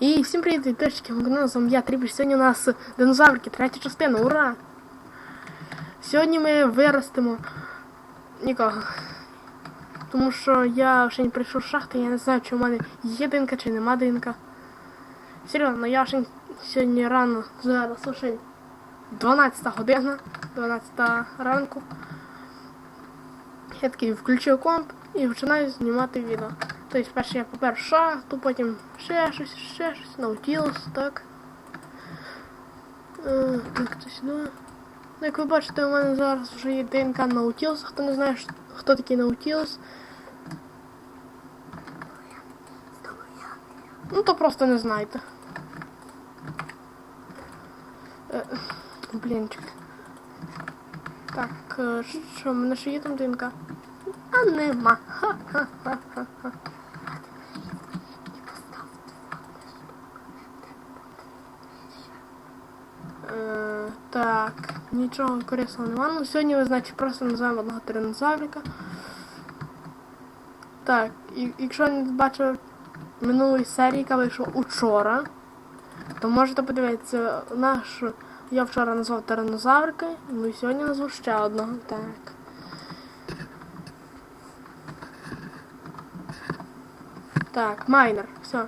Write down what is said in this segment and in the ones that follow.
І всім привіт, підписчики, мого каналу, з вами я Трібіш. Сьогодні у нас динозаврики, третя частина, ура! Сьогодні ми виростимо нікого. Тому що я ще не прийшов з шахти, я не знаю, чи в мене є динка, чи нема динка. Серйозно, я ще сьогодні рано, зараз вже 12 година, 12 ранку. Я такий включив комп і починаю знімати відео. Тобто перше я попер шахту, потім ще щось, ще щось, наутілус, так. Е, так, то сюди. Ну, як ви бачите, у мене зараз вже є ДНК Наутілус. Хто не знає, хто такий Наутілус. Ну, то просто не знаєте. Е, блінчик. Так, е, що, мене ще є там ДНК? А нема. Ха-ха-ха-ха. Е, так, нічого корисного нема. Ну, сьогодні ви, значить, просто називаємо одного тиранозаврика. Так, якщо не бачили минулої серії, яка вийшла учора, то можете подивитися наш. Я вчора назвав тиранозаврика, ну і сьогодні назву ще одного. Так. Так, майнер, все.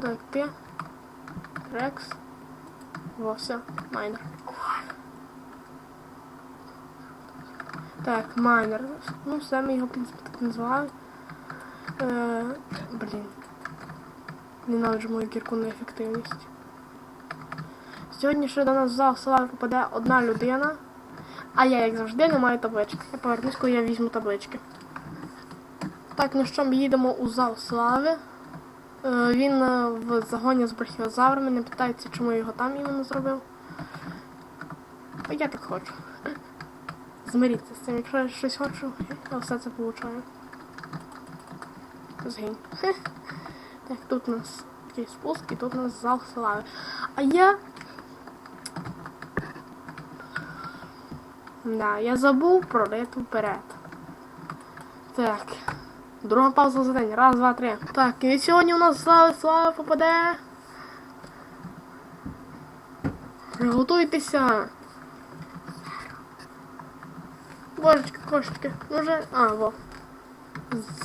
Так, ти. Рекс. Во, все, майнер. Так, майнер. Ну, все, ми його, в принципі, так назвали. Е, блін. Ненавиджу мою кірку на ефективність. Сьогодні ще до нас в зал села попаде одна людина. А я, як завжди, не маю таблички. Я повернусь, коли я візьму таблички. Так, ну що, ми їдемо у зал слави. Е, Він е, в загоні з брахіозаврами. Не питається, чому я його там іменно зробив. А я так хочу. Змиріться з цим. Якщо я щось хочу, я все це получаю. Згинь. Так, тут у нас такий спуск і тут у нас зал слави. А я. Да, я забув пролити вперед. Так. Друга пауза за день. Раз, два, три. Так, і сьогодні у нас слава слава попаде. Приготуйтеся. Божечки, кошечки. Вже. А, во.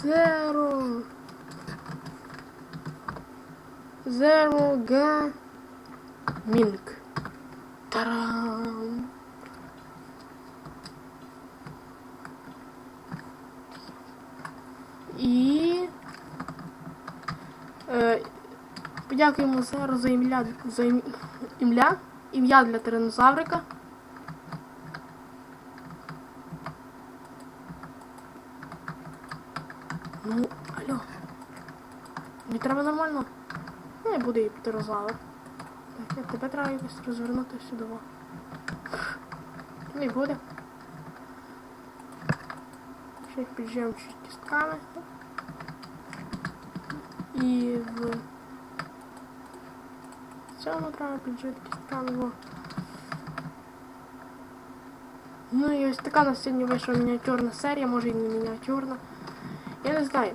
Зеро. Зеро га. Мінк. Тарам. І. Е, подякуємо Зеро за ім'я за ім'я. Ім'я для тиранозаврика. Ну, алло. Мені треба нормально. Не буде і птерозавр. Так, я тебе треба якось розвернути сюди. Не буде. Ще підживемо чуть кістками. І в цьому треба піджити кістками. Ну і ось така у нас сьогодні вийшла мініатюрна серія, може і не мініатюрна. Я не знаю.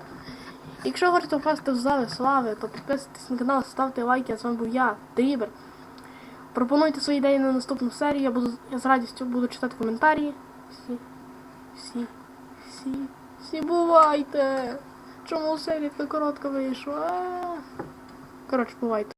Якщо хочете впасти в зали слави, то підписуйтесь на канал, ставте лайки. А з вами був я, Дрібер. Пропонуйте свої ідеї на наступну серію, я буду я з радістю буду читати коментарі. Всі, всі, всі, всі бувайте! Чому серія така коротка вийшла? Коротше, бувайте.